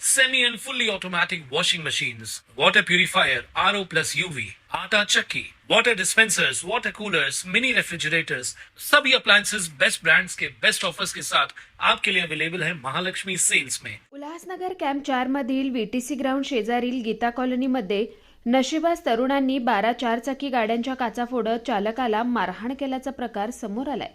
semi and fully automatic washing machines, water purifier, RO plus UV, आटा चक्की, water dispensers, water coolers, mini refrigerators, सभी appliances. Best brands के best offers के साथ आपके लिए अवेलेबल है महालक्ष्मी सेल्स में उल्हासनगर कॅम्प चार मधील व्हीटीसी ग्राउंड शेजारील गीता कॉलनीमध्ये नशिबास तरुणांनी बारा चारचाकी गाड्यांच्या काचा फोडत चालकाला मारहाण केल्याचा प्रकार समोर आलाय.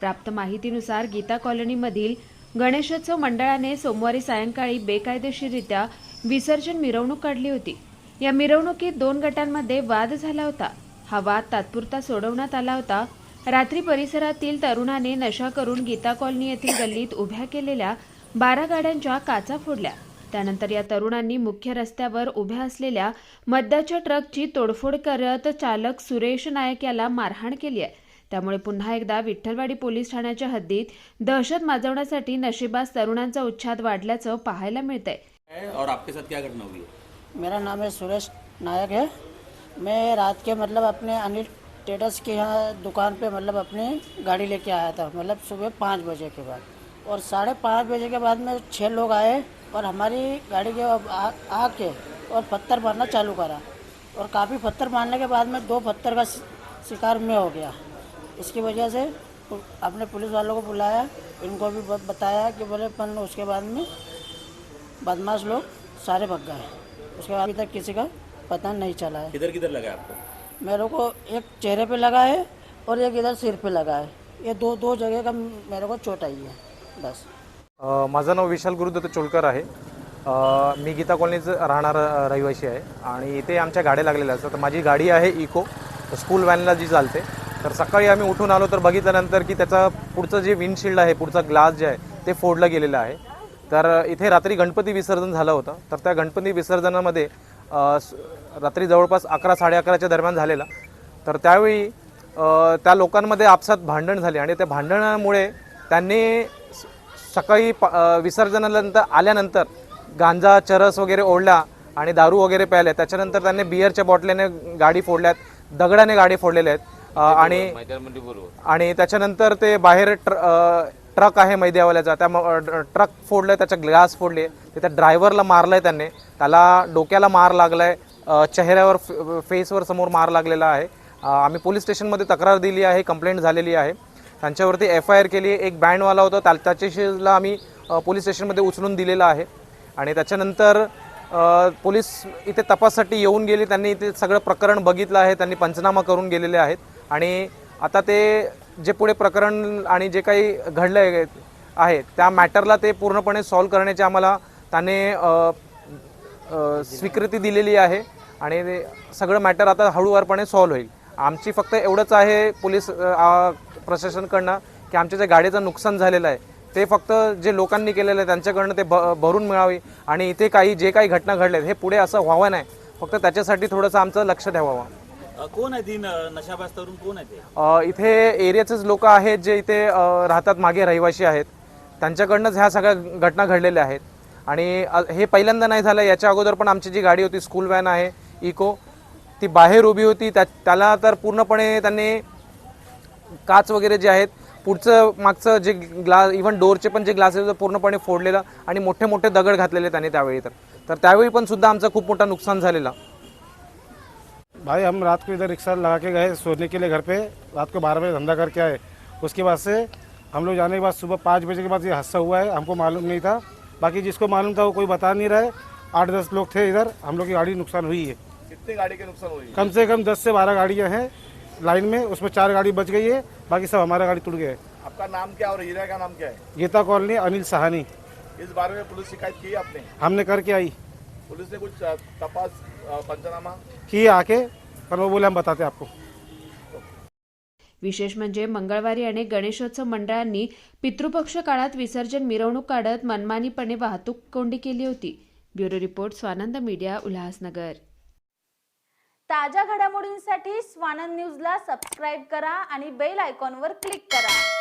प्राप्त माहितीनुसार गीता कॉलनीमधील गणेशोत्सव मंडळाने सोमवारी सायंकाळी बेकायदेशीररित्या विसर्जन मिरवणूक काढली होती. या मिरवणुकीत दोन गटांमध्ये वाद झाला होता. हा वाद तात्पुरता सोडवण्यात आला होता. रात्री परिसरातील तरुणाने नशा करून गीता कॉलनी येथील गल्लीत उभ्या केलेल्या बारा गाड्यांच्या काचा फोडल्या. त्यानंतर या तरुणांनी मुख्य रस्त्यावर उभ्या असलेल्या मद्याच्या ट्रकची तोडफोड करत चालक सुरेश नायक याला मारहाण केली आहे. त्यामुळे पुन्हा एकदा विठ्ठलवाडी पोलीस ठाण्याच्या हद्दीत दहशत माजवण्यासाठी नशिबास तरुणांचा उच्छाद वाढल्याचं पाहायला मिळतंय. है और आपके साथ क्या घटना हुई मेरा नाम है सुरेश नायक है। मैं रात के मतलब अपने अनिल टेडर्स के यहाँ दुकान पे मतलब अपनी गाड़ी लेके आया था मतलब सुबह पाँच बजे के बाद। और साढ़े पाँच बजे के बाद में छः लोग आए और हमारी गाड़ी के आ, आके और पत्थर मारना चालू करा। और काफ़ी पत्थर मारने के बाद में दो पत्थर का शिकार में हो गया। इसकी वजह से अपने पुलिस वालों को बुलाया इनको भी बताया कि बोले पन उसके बाद में बदमाश लोग सारे भग गए उसके बाद अभी तक किसी का पता नहीं चला है। किधर किधर लगा आपको? मेरे को एक चेहरे पे लगा है और एक इधर सिर पे लगा है। ये दो दो जगह का मेरे को चोट आई है बस। अ, माझं नाव विशाल गुरुदत्त चोलकर आहे. अ, मी गीता कॉलनीचं राहणारा अ, रहिवासी आहे. आणि इथे आमच्या गाड्या लागलेल्या असतात. माझी गाडी आहे इको. स्कूल व्हॅनला जी चालते. तर सकाळी आम्ही उठून आलो तर बघितल्यानंतर की त्याचा पुढचं जे विंडशिल्ड आहे पुढचा ग्लास जे आहे ते फोडलं गेलेलं आहे. तर इथे रात्री गणपती विसर्जन झालं होतं. तर त्या गणपती विसर्जनामध्ये रात्री जवळपास अकरा साडे अकराच्या दरम्यान झालेला. तर त्यावेळी त्या लोकांमध्ये आपसात भांडण झाले आणि त्या भांडणामुळे त्यांनी सकाळी प विसर्जनानंतर आल्यानंतर गांजा चरस वगैरे ओढला आणि दारू वगैरे प्यायले. त्याच्यानंतर त्यांनी बिअरच्या बॉटल्याने गाडी फोडल्यात दगडाने गाडी फोडलेल्या आहेत. आणि आणि त्याच्यानंतर ते बाहेर ट्रक आहे मैद्यावाल्याचा त्या ट्रक फोडलं त्याचा ग्लास फोडले ते त्या ड्रायव्हरला मारलंय त्यांनी. त्याला डोक्याला मार लागलाय. चेहऱ्यावर फेसवर समोर मार लागलेला आहे. आम्ही पोलीस स्टेशनमध्ये तक्रार दिली आहे कंप्लेंट झालेली आहे. त्यांच्यावरती एफ आय आर केली एक बँडवाला होता. त्या त्याच्याशीला आम्ही पोलीस स्टेशनमध्ये उचलून दिलेला आहे. आणि त्याच्यानंतर पोलीस इथे तपाससाठी येऊन गेले. त्यांनी इथे सगळं प्रकरण बघितलं आहे. त्यांनी पंचनामा करून गेलेले आहेत. आणि आता ते जे पुढे प्रकरण आणि जे काही घडलं आहे आहे त्या मॅटरला ते पूर्णपणे सॉल्व करण्याची आम्हाला त्याने स्वीकृती दिलेली आहे आणि ते सगळं मॅटर आता हळूवारपणे सॉल्व होईल. आमची फक्त एवढंच आहे पोलीस प्रशासनकडनं की आमच्या जे गाडीचं नुकसान झालेलं आहे ते फक्त जे लोकांनी केलेलं आहे त्यांच्याकडनं ते भ भरून मिळावी आणि इथे काही जे काही घटना घडल्यात हे पुढे असं व्हावं नाही. फक्त त्याच्यासाठी थोडंसं आमचं लक्ष ठेवावं. कोण आहे तीन नशाबाज तरुण कोण आहे ते? अ, इथे एरियाचेच लोक आहेत जे इथे अ, राहतात मागे रहिवासी आहेत. त्यांच्याकडनंच ह्या सगळ्या घटना घडलेल्या आहेत. आणि अ, हे पहिल्यांदा नाही झालं याच्या अगोदर पण आमची जी गाडी होती स्कूल व्हॅन आहे इको ती बाहेर उभी होती. त्या त्याला तर पूर्णपणे त्यांनी काच वगैरे जे आहेत पुढचं मागचं जे ग्लास इव्हन डोरचे पण जे ग्लासेस पूर्णपणे फोडलेलं आणि मोठे मोठे दगड घातलेले त्यांनी त्यावेळी तर. तर त्यावेळी पण सुद्धा आमचं खूप मोठं नुकसान झालेलं. भाई हम रात को इधर रिक्शा लगा के गए सोने के लिए घर पे। रात को बारह बजे धंधा करके आए। उसके बाद से हम लोग जाने के बाद सुबह पाँच बजे के बाद ये हादसा हुआ है हमको मालूम नहीं था। बाकी जिसको मालूम था वो कोई बता नहीं रहा है। आठ दस लोग थे इधर हम लोग की गाड़ी नुकसान हुई है। कितने गाड़ी के नुकसान हुई? कम से कम दस से बारह गाड़ियाँ हैं लाइन में उसमें चार गाड़ी बच गई है बाकी सब हमारा गाड़ी टूट गया है। आपका नाम क्या और हीरा का नाम क्या है? गीता कॉलोनी अनिल सहानी। इस बारे में पुलिस शिकायत की आपने? हमने करके आई। पुलिस ने कुछ तपास पंचनामा? किए आके पर वो बोले हम बताते आपको। विशेष म्हणजे मंगळवारी अनेक गणेशोत्सव मंडळांनी पितृपक्ष काळात विसर्जन मिरवणूक काढत मनमानीपणे वाहतूक कोंडी केली होती. Bureau report Swanand media Ulhasnagar. ताज्या घडामोडींसाठी स्वानंद न्यूजला सबस्क्राईब करा आणि बेल आयकॉनवर क्लिक करा.